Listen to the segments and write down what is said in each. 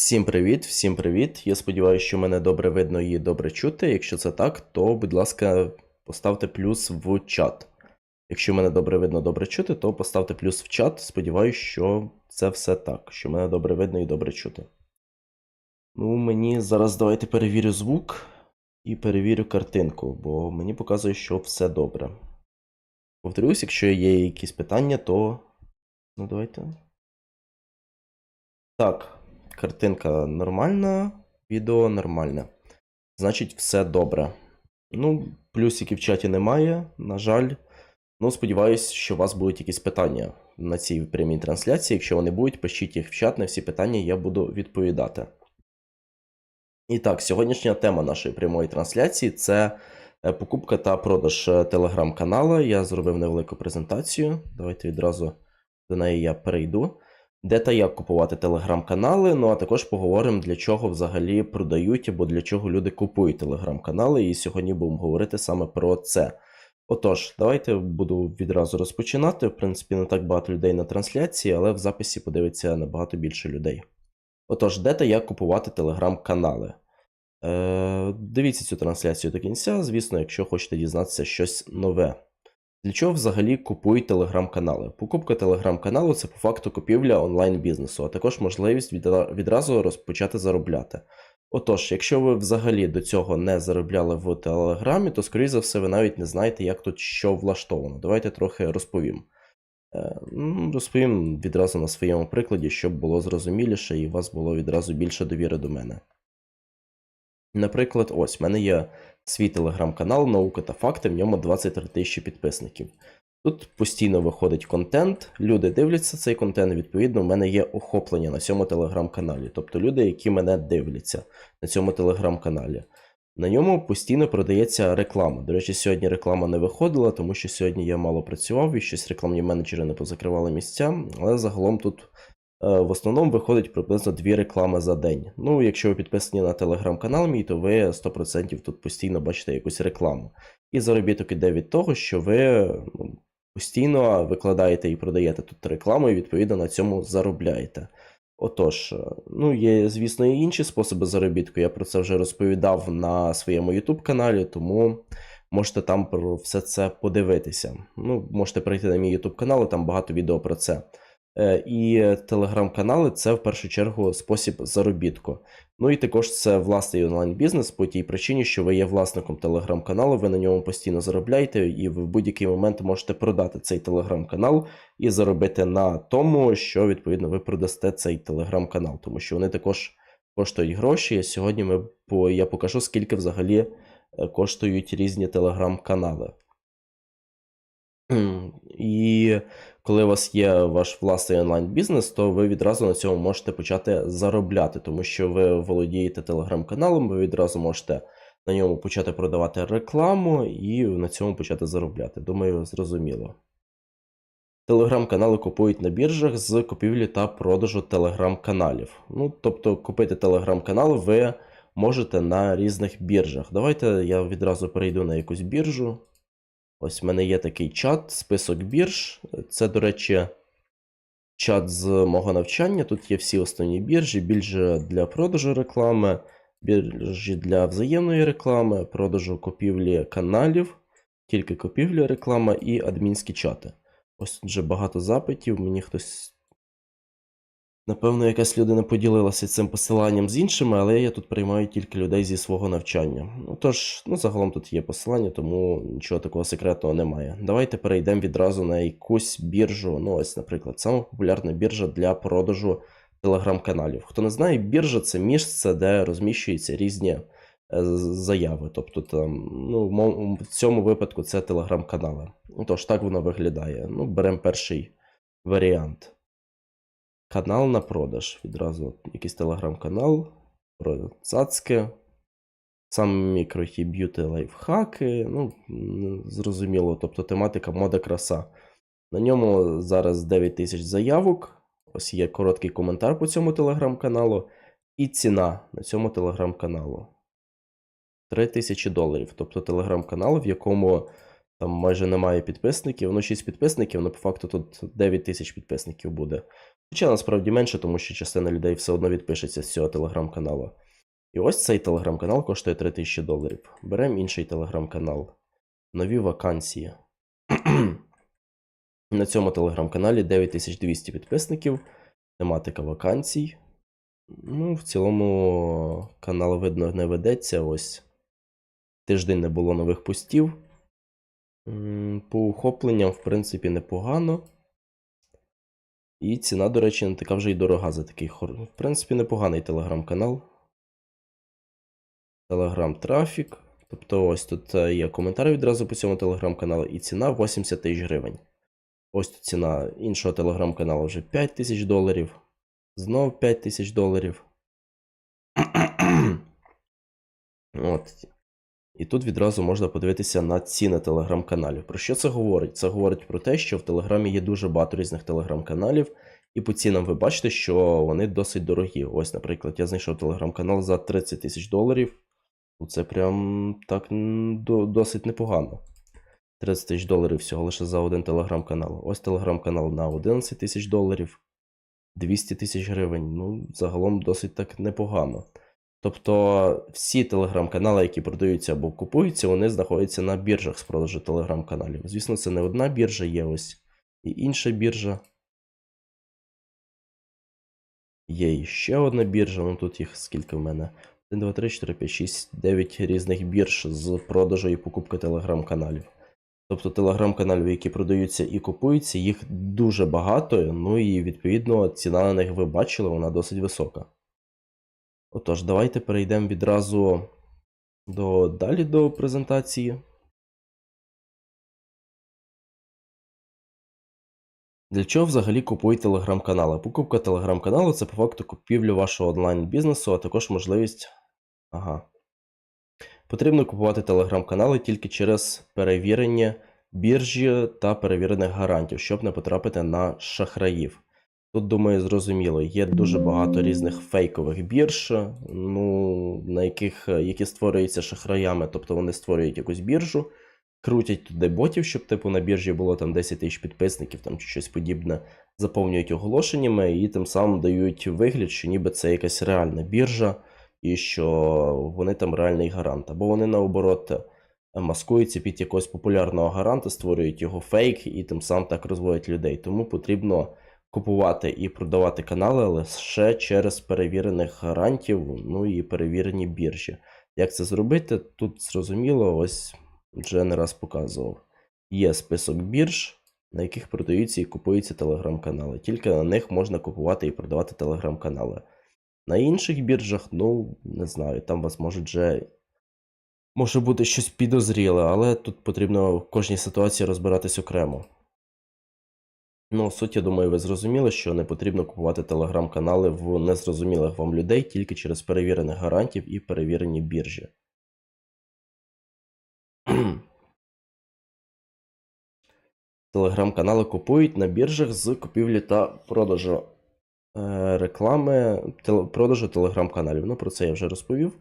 Всім привіт, всім привіт. Я сподіваюся, що мене добре видно і добре чути. Якщо це так, то, будь ласка, поставте плюс в чат. Якщо мене добре видно, добре чути, то поставте плюс в чат. Сподіваюсь, що це все так, що мене добре видно і добре чути. Ну, мені зараз давайте перевірю звук і перевірю картинку, бо мені показує, що все добре. Повторюсь, якщо є якісь питання, то. Ну, давайте. Так, картинка нормальна, відео нормальне. Значить, все добре. Ну, плюсиків в чаті немає, на жаль. Ну, сподіваюсь, що у вас будуть якісь питання на цій прямій трансляції. Якщо вони будуть, пишіть їх в чат, на всі питання я буду відповідати. І так, сьогоднішня тема нашої прямої трансляції це е, покупка та продаж е, телеграм-канала. Я зробив невелику презентацію. Давайте відразу до неї я перейду. Де та як купувати телеграм-канали. Ну а також поговоримо, для чого взагалі продають або для чого люди купують телеграм-канали. І сьогодні будемо говорити саме про це. Отож, давайте буду відразу розпочинати. В принципі, не так багато людей на трансляції, але в записі подивиться набагато більше людей. Отож, де та як купувати телеграм-канали? Е, дивіться цю трансляцію до кінця, звісно, якщо хочете дізнатися щось нове. Для чого взагалі купують телеграм-канали? Покупка телеграм-каналу це по факту купівля онлайн-бізнесу, а також можливість відразу розпочати заробляти. Отож, якщо ви взагалі до цього не заробляли в Телеграмі, то, скоріше за все, ви навіть не знаєте, як тут що влаштовано. Давайте трохи розповім. Е, Розповім відразу на своєму прикладі, щоб було зрозуміліше і у вас було відразу більше довіри до мене. Наприклад, ось в мене є свій телеграм-канал Наука та факти, в ньому 23 тисячі підписників. Тут постійно виходить контент, люди дивляться цей контент, відповідно, в мене є охоплення на цьому телеграм-каналі. Тобто люди, які мене дивляться на цьому телеграм-каналі. На ньому постійно продається реклама. До речі, сьогодні реклама не виходила, тому що сьогодні я мало працював і щось рекламні менеджери не позакривали місця. Але загалом тут в основному виходить приблизно дві реклами за день. Ну, якщо ви підписані на телеграм-канал мій, то ви 100% тут постійно бачите якусь рекламу. І заробіток іде від того, що ви ну, постійно викладаєте і продаєте тут рекламу, і відповідно на цьому заробляєте. Отож, е, ну є, звісно, і інші способи заробітку. Я про це вже розповідав на своєму YouTube каналі, тому можете там про все це подивитися. Ну, можете прийти на мій YouTube канал, там багато відео про це. Е, І телеграм-канали це в першу чергу спосіб заробітку. Ну і також це власний онлайн-бізнес по тій причині, що ви є власником телеграм-каналу, ви на ньому постійно заробляєте, і ви в будь-який момент можете продати цей телеграм-канал і заробити на тому, що відповідно ви продасте цей телеграм-канал, тому що вони також коштують гроші. Сьогодні ми по я покажу, скільки взагалі е, коштують різні телеграм-канали. І коли у вас є ваш власний онлайн-бізнес, то ви відразу на цьому можете почати заробляти, тому що ви володієте телеграм-каналом, ви відразу можете на ньому почати продавати рекламу і на цьому почати заробляти. Думаю, зрозуміло. Телеграм-канали купують на біржах з купівлі та продажу телеграм-каналів. Ну, тобто, купити телеграм-канал ви можете на різних біржах. Давайте я відразу перейду на якусь біржу. Ось в мене є такий чат, список бірж. Це, до речі, чат з мого навчання. Тут є всі основні біржі, біржі для продажу реклами, біржі для взаємної реклами, продажу купівлі каналів, тільки купівлі реклама і адмінські чати. Ось вже багато запитів. Мені хтось. Напевно, якась людина поділилася цим посиланням з іншими, але я тут приймаю тільки людей зі свого навчання. Ну тож, ну загалом тут є посилання, тому нічого такого секретного немає. Давайте перейдемо відразу на якусь біржу. Ну, ось, наприклад, сама популярна біржа для продажу телеграм-каналів. Хто не знає, біржа це місце, де розміщуються різні е, заяви. Тобто, там, ну, в цьому випадку це телеграм-канали. Ну, Тож так воно виглядає. Ну, беремо перший варіант. Канал на продаж. Відразу якийсь телеграм-канал про цацки. Сам мікрохі б'юти лайфхаки. Ну, зрозуміло, тобто тематика мода краса. На ньому зараз 9 тисяч заявок. Ось є короткий коментар по цьому телеграм-каналу. І ціна на цьому телеграм-каналу. 3 тисячі доларів. Тобто телеграм-канал, в якому там майже немає підписників. Ну, 6 підписників, але по факту тут 9 тисяч підписників буде. Хоча насправді менше, тому що частина людей все одно відпишеться з цього телеграм-каналу. І ось цей телеграм-канал коштує 3000 доларів. Беремо інший телеграм-канал. Нові вакансії. На цьому телеграм-каналі 9200 підписників. Тематика вакансій. Ну, в цілому канал видно не ведеться. Ось тиждень не було нових постів. По охопленням, в принципі, непогано. І ціна, до речі, не така вже й дорога за такий хор. В принципі, непоганий телеграм-канал. Телеграм-трафік. Тобто, ось тут е, є коментар відразу по цьому телеграм-каналу, і ціна 80 тисяч гривень. Ось тут ціна іншого телеграм-каналу вже 5 тисяч доларів. Знов 5 тисяч доларів. От. І тут відразу можна подивитися на ціни телеграм-каналів. Про що це говорить? Це говорить про те, що в Телеграмі є дуже багато різних телеграм-каналів, і по цінам ви бачите, що вони досить дорогі. Ось, наприклад, я знайшов телеграм-канал за 30 тисяч доларів. Ну, Це прям так досить непогано. 30 тисяч доларів всього лише за один телеграм-канал. Ось телеграм-канал на 11 тисяч доларів, 200 тисяч гривень. Ну, загалом досить так непогано. Тобто всі телеграм-канали, які продаються або купуються, вони знаходяться на біржах з продажу телеграм-каналів. Звісно, це не одна біржа, є ось і інша біржа. Є і ще одна біржа, ну тут їх скільки в мене? 1, 2, 3, 4, 5, 6, 9 різних бірж з продажу і покупки телеграм-каналів. Тобто телеграм-каналів, які продаються і купуються, їх дуже багато, ну і відповідно ціна на них ви бачили, вона досить висока. Отож, давайте перейдемо відразу до далі до презентації. Для чого взагалі купують телеграм-канали? Покупка телеграм-каналу це по факту купівля вашого онлайн-бізнесу, а також можливість. Ага. Потрібно купувати телеграм-канали тільки через перевірення біржі та перевірених гарантів, щоб не потрапити на шахраїв. Тут, думаю, зрозуміло, є дуже багато різних фейкових бірж, ну, на яких, які створюються шахраями, тобто вони створюють якусь біржу, крутять туди ботів, щоб типу на біржі було там 10 тисяч підписників там, чи щось подібне, заповнюють оголошеннями і тим самим дають вигляд, що ніби це якась реальна біржа, і що вони там реальний гарант. Або вони наоборот маскуються під якогось популярного гаранта, створюють його фейк і тим самим так розводять людей. Тому потрібно купувати і продавати канали лише через перевірених гарантів, ну і перевірені біржі. Як це зробити? Тут зрозуміло, ось вже не раз показував. Є список бірж, на яких продаються і купуються телеграм-канали. Тільки на них можна купувати і продавати телеграм-канали. На інших біржах, ну, не знаю, там вас можуть вже. Може бути щось підозріле, але тут потрібно в кожній ситуації розбиратись окремо. Ну, суть, я думаю, ви зрозуміли, що не потрібно купувати телеграм-канали в незрозумілих вам людей тільки через перевірених гарантів і перевірені біржі. Телеграм-канали купують на біржах з купівлі та продажу е, реклами, теле- продажу телеграм-каналів. Ну, про це я вже розповів.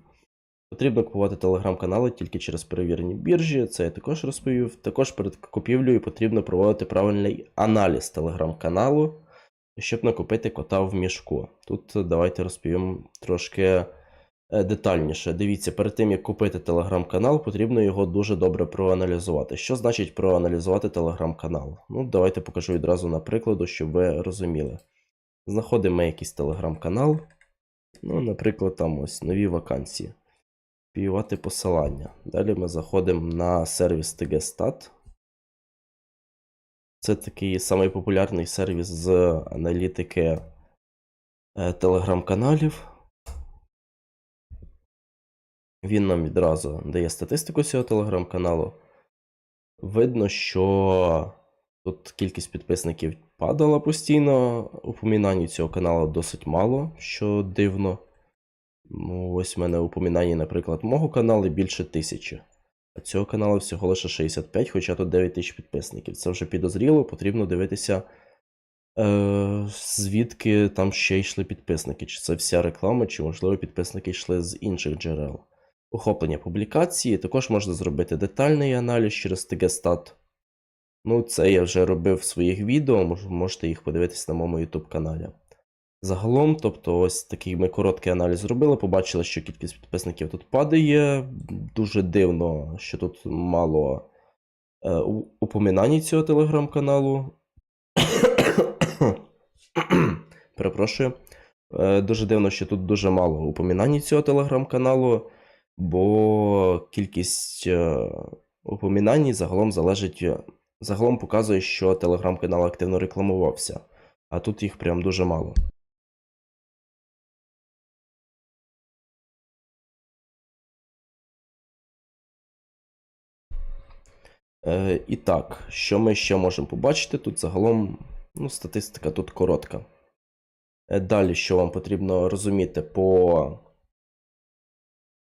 Потрібно купувати телеграм-канали тільки через перевірені біржі, це я також розповів. Також перед купівлею потрібно проводити правильний аналіз телеграм-каналу, щоб не купити кота в мішку. Тут давайте розповім трошки е, детальніше. Дивіться, перед тим як купити телеграм-канал, потрібно його дуже добре проаналізувати. Що значить проаналізувати телеграм-канал? Ну, давайте покажу відразу на прикладу, щоб ви розуміли. Знаходимо якийсь телеграм-канал. Ну, наприклад, там ось нові вакансії копіювати посилання. Далі ми заходимо на сервіс TGStat. Це такий самий популярний сервіс з аналітики е, телеграм-каналів. Він нам відразу дає статистику цього телеграм-каналу. Видно, що тут кількість підписників падала постійно. Упомінань цього каналу досить мало, що дивно. Ну, ось в мене упоминання, наприклад, мого каналу більше тисячі. А цього каналу всього лише 65, хоча тут 9 тисяч підписників. Це вже підозріло, потрібно дивитися, е, звідки там ще йшли підписники. Чи це вся реклама, чи, можливо, підписники йшли з інших джерел. Охоплення публікації. Також можна зробити детальний аналіз через TGStat. Ну, це я вже робив в своїх відео, можете їх подивитись на моєму YouTube каналі. Загалом, тобто, ось такий ми короткий аналіз зробили, побачили, що кількість підписників тут падає. Дуже дивно, що тут мало е, упоминань цього телеграм-каналу. Перепрошую. Е, Дуже дивно, що тут дуже мало упоминань цього телеграм-каналу, бо кількість е, упоминань загалом залежить, загалом показує, що телеграм-канал активно рекламувався, а тут їх прям дуже мало. Е, і так, що ми ще можемо побачити? Тут загалом ну, статистика тут коротка. Е, Далі, що вам потрібно розуміти по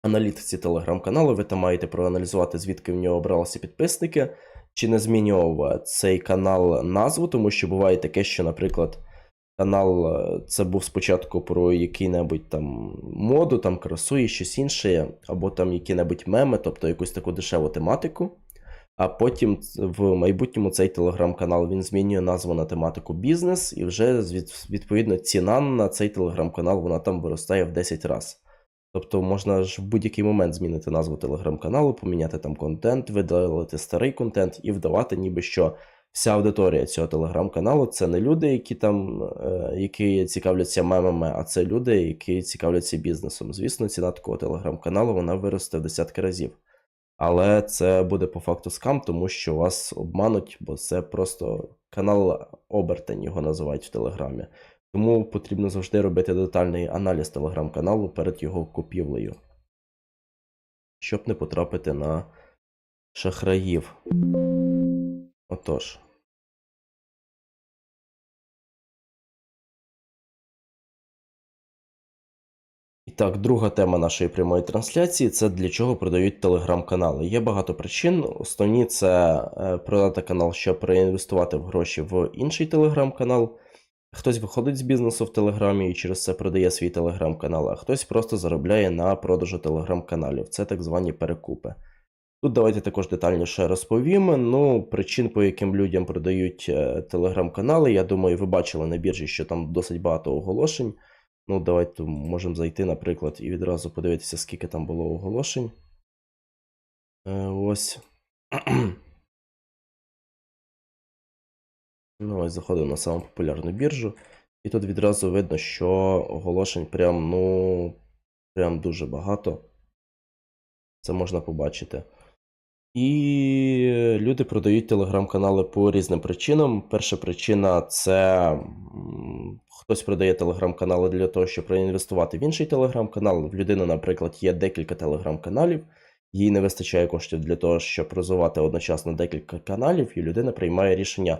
аналітиці телеграм-каналу, ви там маєте проаналізувати, звідки в нього обралися підписники, чи не змінював цей канал назву, тому що буває таке, що, наприклад, канал е, це був спочатку про який-небудь там моду, там красу і щось інше, або там які-небудь меми, тобто якусь таку дешеву тематику. А потім в майбутньому цей телеграм-канал він змінює назву на тематику бізнес, і вже відповідно ціна на цей телеграм-канал вона там виростає в 10 разів. Тобто можна ж в будь-який момент змінити назву телеграм-каналу, поміняти там контент, видалити старий контент і вдавати, ніби що вся аудиторія цього телеграм-каналу це не люди, які там е, які цікавляться мемами, а це люди, які цікавляться бізнесом. Звісно, ціна такого телеграм-каналу вона виросте в десятки разів. Але це буде по факту скам, тому що вас обмануть, бо це просто канал обертень його називають в Телеграмі. Тому потрібно завжди робити детальний аналіз телеграм-каналу перед його купівлею, щоб не потрапити на шахраїв. Отож. Так, друга тема нашої прямої трансляції це для чого продають телеграм-канали. Є багато причин. Основні це е, продати канал, щоб реінвестувати в гроші в інший телеграм-канал. Хтось виходить з бізнесу в Телеграмі і через це продає свій телеграм-канал, а хтось просто заробляє на продажу телеграм-каналів. Це так звані перекупи. Тут давайте також детальніше розповім. Ну, причин, по яким людям продають е, телеграм-канали, я думаю, ви бачили на біржі, що там досить багато оголошень. Ну, давайте можемо зайти, наприклад, і відразу подивитися, скільки там було оголошень. Е, ось. Ну, ось заходимо на саму популярну біржу. І тут відразу видно, що оголошень прям, ну, прям дуже багато. Це можна побачити. І люди продають телеграм-канали по різним причинам. Перша причина це хтось продає телеграм-канали для того, щоб проінвестувати в інший телеграм-канал. В людини, наприклад, є декілька телеграм-каналів, їй не вистачає коштів для того, щоб розвивати одночасно декілька каналів, і людина приймає рішення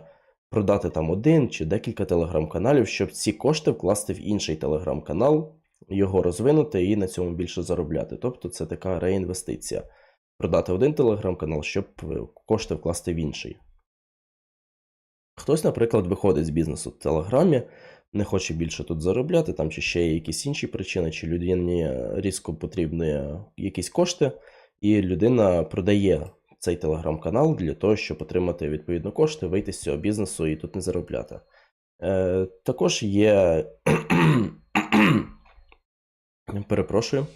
продати там один чи декілька телеграм-каналів, щоб ці кошти вкласти в інший телеграм-канал, його розвинути і на цьому більше заробляти. Тобто це така реінвестиція. Продати один телеграм-канал, щоб е, кошти вкласти в інший. Хтось, наприклад, виходить з бізнесу в Телеграмі, не хоче більше тут заробляти, там чи ще є якісь інші причини, чи людині різко потрібні якісь кошти, і людина продає цей телеграм-канал для того, щоб отримати відповідно кошти, вийти з цього бізнесу і тут не заробляти. Е, також є. Перепрошую.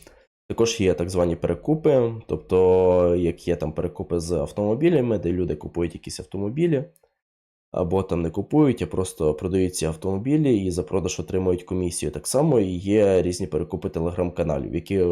Також є так звані перекупи, тобто, як є там перекупи з автомобілями, де люди купують якісь автомобілі, або там не купують, а просто продають ці автомобілі і за продаж отримують комісію. Так само і є різні перекупи телеграм-каналів, які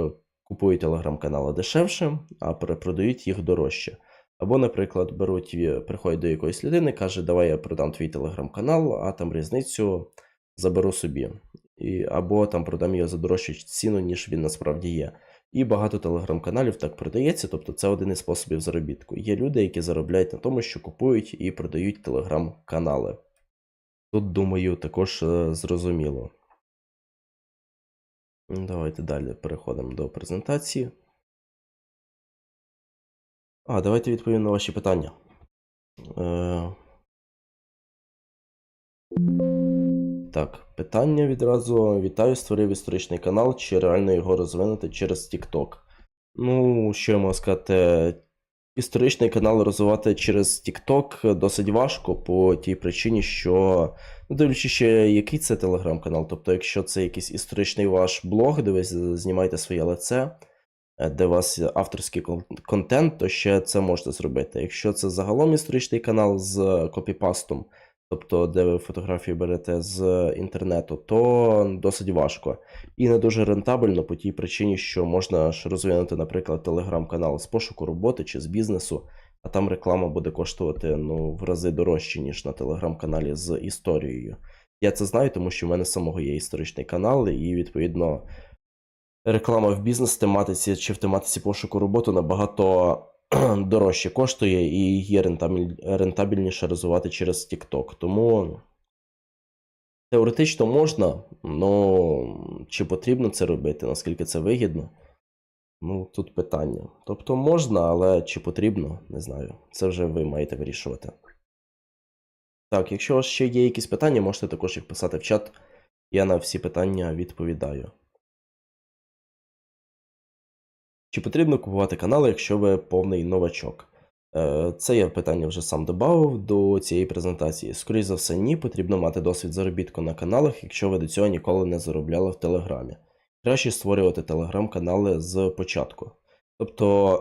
купують телеграм-канали дешевше, а перепродають їх дорожче. Або, наприклад, беруть, приходять до якоїсь людини, каже, давай я продам твій телеграм-канал, а там різницю заберу собі. І, або там продам його за дорожчу ціну, ніж він насправді є. І багато телеграм-каналів так продається, тобто це один із способів заробітку. Є люди, які заробляють на тому, що купують і продають телеграм-канали. Тут, думаю, також е, зрозуміло. Давайте далі переходимо до презентації. А, давайте відповім на ваші питання. Е... Так, питання відразу. Вітаю, створив історичний канал, чи реально його розвинути через TikTok? Ну, що я можу сказати, історичний канал розвивати через TikTok досить важко по тій причині, що ну, дивлячись ще, який це телеграм-канал. Тобто, якщо це якийсь історичний ваш блог, де ви знімаєте своє лице, е, де у вас авторський контент, то ще це можете зробити. Якщо це загалом історичний канал з копіпастом, тобто де ви фотографії берете з інтернету, то досить важко. І не дуже рентабельно по тій причині, що можна ж розвинути, наприклад, телеграм-канал з пошуку роботи чи з бізнесу, а там реклама буде коштувати ну, в рази дорожче, ніж на телеграм-каналі з історією. Я це знаю, тому що в мене самого є історичний канал, і відповідно реклама в бізнес-тематиці чи в тематиці пошуку роботи набагато дорожче коштує і є рентабельніше розвивати через TikTok. Тому теоретично можна, але чи потрібно це робити, наскільки це вигідно? Ну, тут питання. Тобто можна, але чи потрібно, не знаю. Це вже ви маєте вирішувати. Так, якщо у вас ще є якісь питання, можете також їх писати в чат. Я на всі питання відповідаю. Чи потрібно купувати канали, якщо ви повний новачок? Е, Це я питання вже сам додав до цієї презентації. Скоріше за все, ні, потрібно мати досвід заробітку на каналах, якщо ви до цього ніколи не заробляли в Телеграмі. Краще створювати телеграм-канали з початку. Тобто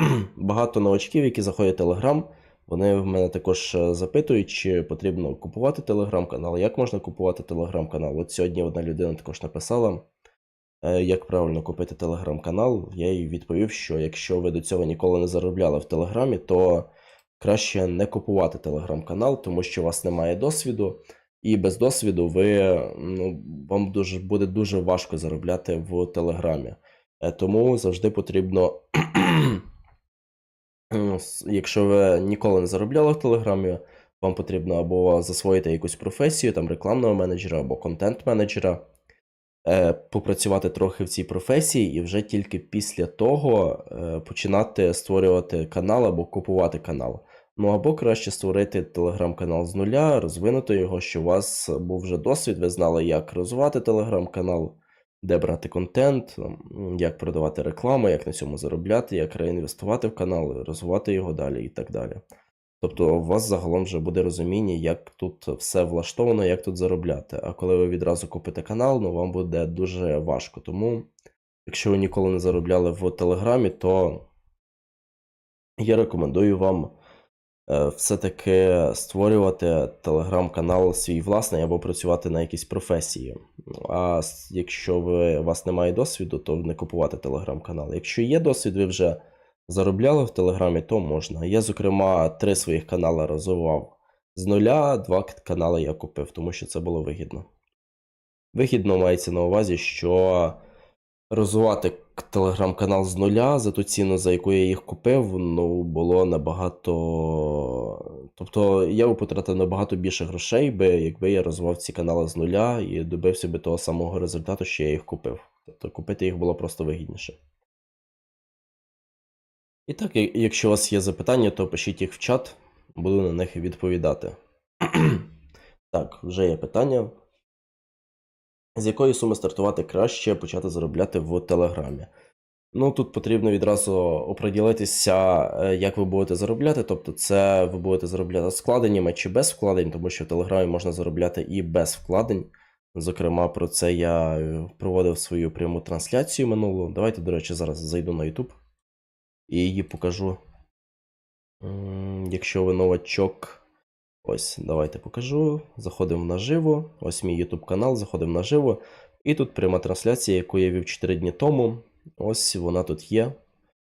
багато новачків, які заходять в Телеграм, вони в мене також е, запитують, чи потрібно купувати телеграм-канал, як можна купувати телеграм-канал. От сьогодні одна людина також написала, як правильно купити телеграм-канал. Я їй відповів, що якщо ви до цього ніколи не заробляли в Телеграмі, то краще не купувати телеграм-канал, тому що у вас немає досвіду, і без досвіду ви, ну, вам дуже, буде дуже важко заробляти в Телеграмі. Е, Тому завжди потрібно, якщо ви ніколи не заробляли в Телеграмі, вам потрібно або засвоїти якусь професію, там рекламного менеджера або контент-менеджера, е, попрацювати трохи в цій професії, і вже тільки після того е, починати створювати канал або купувати канал. Ну або краще створити телеграм-канал з нуля, розвинути його, щоб у вас був вже досвід, ви знали, як розвивати телеграм-канал, де брати контент, як продавати рекламу, як на цьому заробляти, як реінвестувати в канал, розвивати його далі і так далі. Тобто у вас загалом вже буде розуміння, як тут все влаштовано, як тут заробляти. А коли ви відразу купите канал, ну вам буде дуже важко. Тому, якщо ви ніколи не заробляли в Телеграмі, то я рекомендую вам е, все-таки створювати телеграм-канал свій власний або працювати на якійсь професії. А якщо ви, у вас немає досвіду, то не купувати телеграм-канал. Якщо є досвід, ви вже заробляли в Телеграмі, то можна. Я, зокрема, три своїх канали розвивав з нуля, два канали я купив, тому що це було вигідно. Вигідно мається на увазі, що розвивати телеграм-канал з нуля за ту ціну, за яку я їх купив, ну, було набагато. Тобто я б потратив набагато більше грошей, би, якби я розвивав ці канали з нуля і добився би того самого результату, що я їх купив. Тобто купити їх було просто вигідніше. І так, якщо у вас є запитання, то пишіть їх в чат, буду на них відповідати. Так, вже є питання. З якої суми стартувати краще почати заробляти в Телеграмі? Ну, тут потрібно відразу оприділитися, е, як ви будете заробляти. Тобто, це ви будете заробляти з вкладеннями чи без вкладень, тому що в Телеграмі можна заробляти і без вкладень. Зокрема, про це я е, проводив свою пряму трансляцію минулу. Давайте, до речі, зараз зайду на YouTube і її покажу. Якщо ви новачок, ось, давайте покажу. Заходимо наживо. Ось мій YouTube канал, заходимо наживо. І тут пряма трансляція, яку я вів 4 дні тому. Ось вона тут є.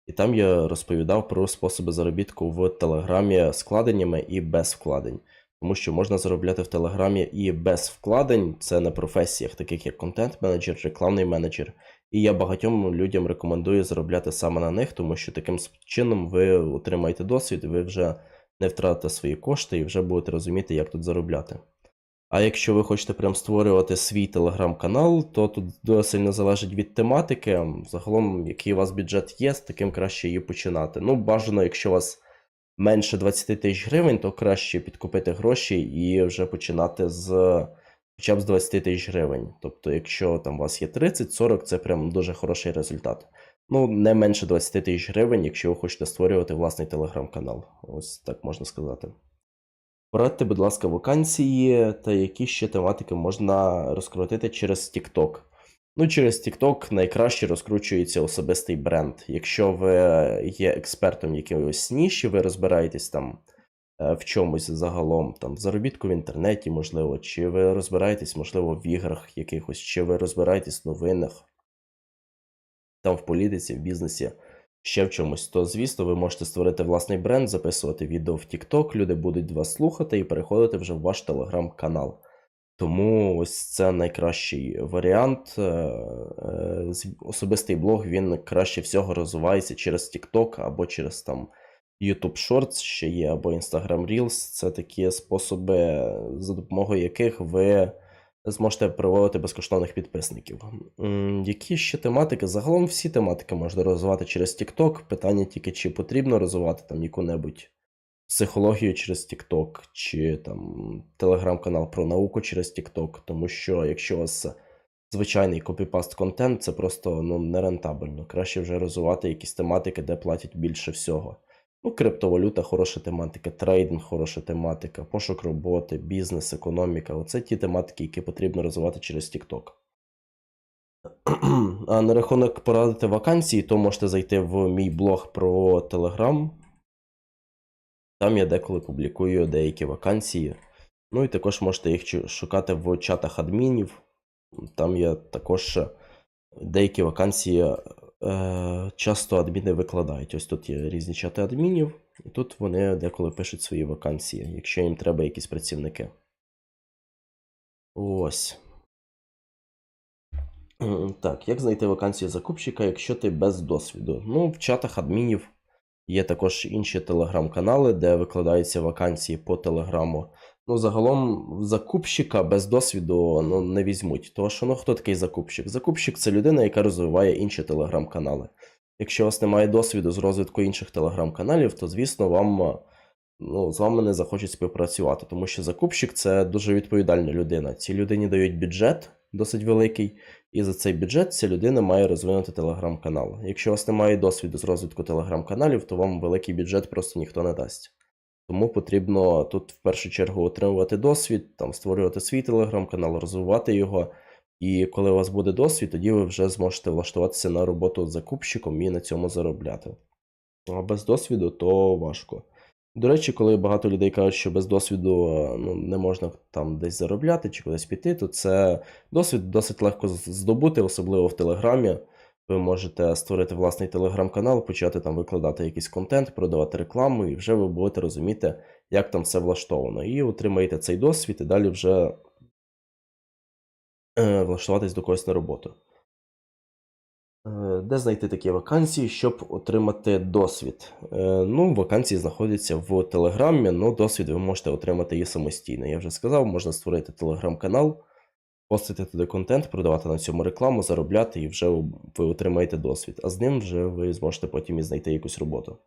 І там я розповідав про способи заробітку в Телеграмі з вкладеннями і без вкладень. Тому що можна заробляти в Телеграмі і без вкладень, це на професіях, таких як контент-менеджер, рекламний менеджер. І я багатьом людям рекомендую заробляти саме на них, тому що таким чином ви отримаєте досвід, ви вже не втратите свої кошти і вже будете розуміти, як тут заробляти. А якщо ви хочете прям створювати свій телеграм-канал, то тут дуже сильно залежить від тематики. Загалом, який у вас бюджет є, з таким краще її починати. Ну, бажано, якщо у вас менше 20 тисяч гривень, то краще підкупити гроші і вже починати з хоча б з 20 тисяч гривень. Тобто, якщо там у вас є 30-40, це прям дуже хороший результат. Ну, не менше 20 тисяч гривень, якщо ви хочете створювати власний телеграм-канал. Ось так можна сказати. Порадьте, будь ласка, вакансії та які ще тематики можна розкрутити через TikTok. Ну, через TikTok найкраще розкручується особистий бренд. Якщо ви є експертом в якійсь ніші, ви розбираєтесь там в чомусь загалом, там, заробітку в інтернеті, можливо, чи ви розбираєтесь, можливо, в іграх якихось, чи ви розбираєтесь в новинах, там в політиці, в бізнесі, ще в чомусь, то звісно, ви можете створити власний бренд, записувати відео в TikTok, люди будуть вас слухати і переходити вже в ваш телеграм-канал. Тому ось це найкращий варіант. Е, е, Особистий блог він краще всього розвивається через TikTok або через там YouTube Shorts ще є, або Instagram Reels. Це такі способи, за допомогою яких ви зможете приводити безкоштовних підписників. Які ще тематики? Загалом всі тематики можна розвивати через TikTok. Питання тільки, чи потрібно розвивати там яку-небудь психологію через TikTok, чи там телеграм-канал про науку через TikTok. Тому що якщо у вас звичайний копіпаст контент, це просто ну, нерентабельно. Краще вже розвивати якісь тематики, де платять більше всього. Ну, криптовалюта хороша тематика, трейдинг хороша тематика, пошук роботи, бізнес, економіка. Оце ті тематики, які потрібно розвивати через TikTok. А на рахунок порадити вакансії, то можете зайти в мій блог про Telegram. Там я деколи публікую деякі вакансії. Ну і також можете їх шукати в чатах адмінів. Там я також е, деякі вакансії е, часто адміни викладають. Ось тут є різні чати адмінів, і тут вони деколи пишуть свої вакансії, якщо їм треба якісь працівники. Ось. Так, як знайти вакансію закупщика, якщо ти без досвіду? Ну, в чатах адмінів є також інші телеграм-канали, де викладаються вакансії по телеграму. Ну, загалом, закупщика без досвіду ну, не візьмуть. Тому що ну, хто такий закупщик? Закупщик це людина, яка розвиває інші телеграм-канали. Якщо у вас немає досвіду з розвитку інших телеграм-каналів, то звісно вам ну, з вами не захочуть співпрацювати, тому що закупщик це дуже відповідальна людина. Цій людині дають бюджет досить великий, і за цей бюджет ця людина має розвинути телеграм-канал. Якщо у вас немає досвіду з розвитку телеграм-каналів, то вам великий бюджет просто ніхто не дасть. Тому потрібно тут в першу чергу отримувати досвід, там створювати свій телеграм-канал, розвивати його. І коли у вас буде досвід, тоді ви вже зможете влаштуватися на роботу з закупщиком і на цьому заробляти. А без досвіду то важко. До речі, коли багато людей кажуть, що без досвіду е, ну, не можна там десь заробляти чи кудись піти, то це досвід досить легко здобути, особливо в Телеграмі. Ви можете створити власний телеграм-канал, почати там викладати якийсь контент, продавати рекламу, і вже ви будете розуміти, як там все влаштовано. І отримаєте цей досвід, і далі вже е, влаштуватись до когось на роботу. Е, Де знайти такі вакансії, щоб отримати досвід? Е, Ну, вакансії знаходяться в Телеграмі, але досвід ви можете отримати і самостійно. Я вже сказав, можна створити телеграм-канал, постити туди контент, продавати на цьому рекламу, заробляти, і вже ви отримаєте досвід. А з ним вже ви зможете потім і знайти якусь роботу.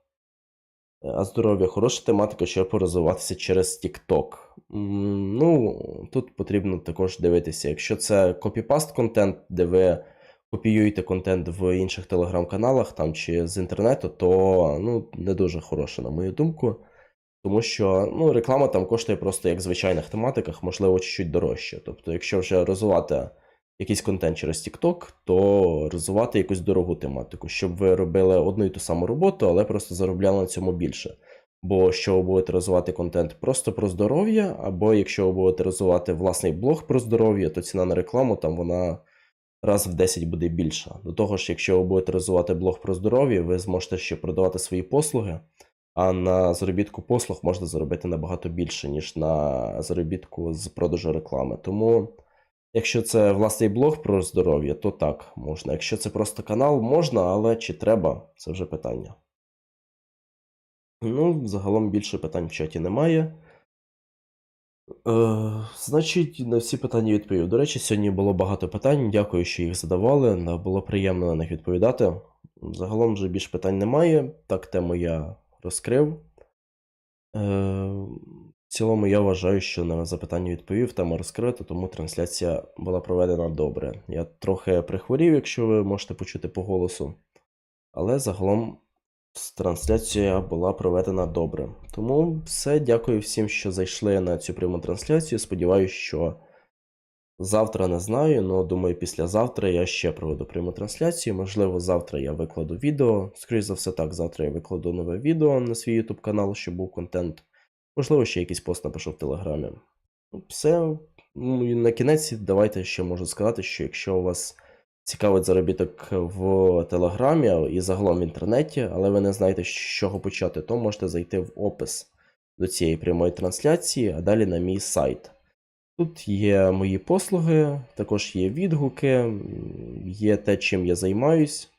Е, А здоров'я хороша тематика, щоб розвиватися через TikTok. Ну, тут потрібно також дивитися, якщо це копіпаст контент, де ви копіюєте контент в інших телеграм-каналах там чи з інтернету, то ну, не дуже хороше, на мою думку. Тому що ну, реклама там коштує просто як в звичайних тематиках, можливо, чуть-чуть дорожче. Тобто, якщо вже розвивати якийсь контент через TikTok, то розвивати якусь дорогу тематику, щоб ви робили одну і ту саму роботу, але просто заробляли на цьому більше. Бо що ви будете розвивати контент просто про здоров'я, або якщо ви будете розвивати власний блог про здоров'я, то ціна на рекламу там вона раз в 10 буде більша. До того ж, якщо ви будете розвивати блог про здоров'я, ви зможете ще продавати свої послуги, а на заробітку послуг можна заробити набагато більше, ніж на заробітку з продажу реклами. Тому, якщо це власний блог про здоров'я, то так можна. Якщо це просто канал, можна, але чи треба, це вже питання. Ну, загалом більше питань в чаті немає. Е, значить, на всі питання відповів. До речі, сьогодні було багато питань. Дякую, що їх задавали. Було приємно на них відповідати. Загалом вже більше питань немає. Так, тему я розкрив. Е, в цілому, я вважаю, що на запитання відповів, тема розкрита, тому трансляція була проведена добре. Я трохи прихворів, якщо ви можете почути по голосу. Але загалом трансляція була проведена добре. Тому все, дякую всім, що зайшли на цю пряму трансляцію. Сподіваюся, що завтра не знаю, але думаю, післязавтра я ще проведу пряму трансляцію. Можливо, завтра я викладу відео. Скоріше за все, так, завтра я викладу нове відео на свій YouTube канал, щоб був контент. Можливо, ще якийсь пост напишу в Телеграмі. Ну, Все. Ну, на кінець давайте ще можу сказати, що якщо у вас цікавить заробіток в Телеграмі і загалом в інтернеті, але ви не знаєте, з чого почати, то можете зайти в опис до цієї прямої трансляції, а далі на мій сайт. Тут є мої послуги, також є відгуки, є те, чим я займаюсь.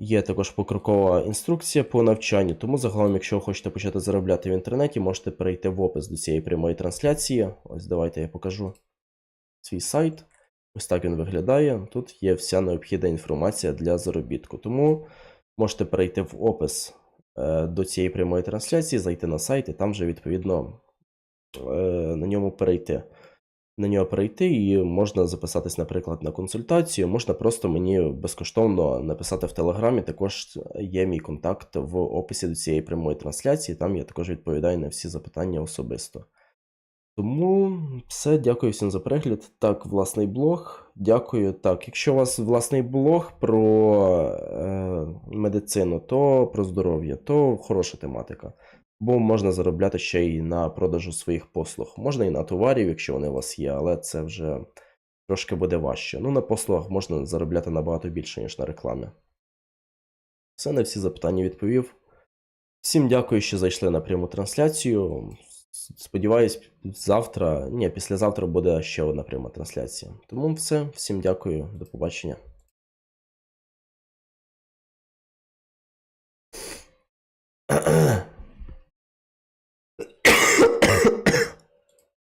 Є також покрокова інструкція по навчанню, тому загалом, якщо ви хочете почати заробляти в інтернеті, можете перейти в опис до цієї прямої трансляції. Ось давайте я покажу свій сайт. Ось так він виглядає. Тут є вся необхідна інформація для заробітку. Тому можете перейти в опис е, до цієї прямої трансляції, зайти на сайт і там вже відповідно на ньому перейти. На нього перейти і можна записатись, наприклад, на консультацію. Можна просто мені безкоштовно написати в Телеграмі. Також є мій контакт в описі до цієї прямої трансляції. Там я також відповідаю на всі запитання особисто. Тому все, дякую всім за перегляд. Так, власний блог. Дякую. Так, якщо у вас власний блог про е, медицину, то про здоров'я, то хороша тематика бо можна заробляти ще й на продажу своїх послуг. Можна і на товарів, якщо вони у вас є, але це вже трошки буде важче. Ну, на послугах можна заробляти набагато більше, ніж на рекламі. Все, на всі запитання відповів. Всім дякую, що зайшли на пряму трансляцію. Сподіваюсь, завтра, ні, післязавтра буде ще одна пряма трансляція. Тому все, всім дякую, до побачення.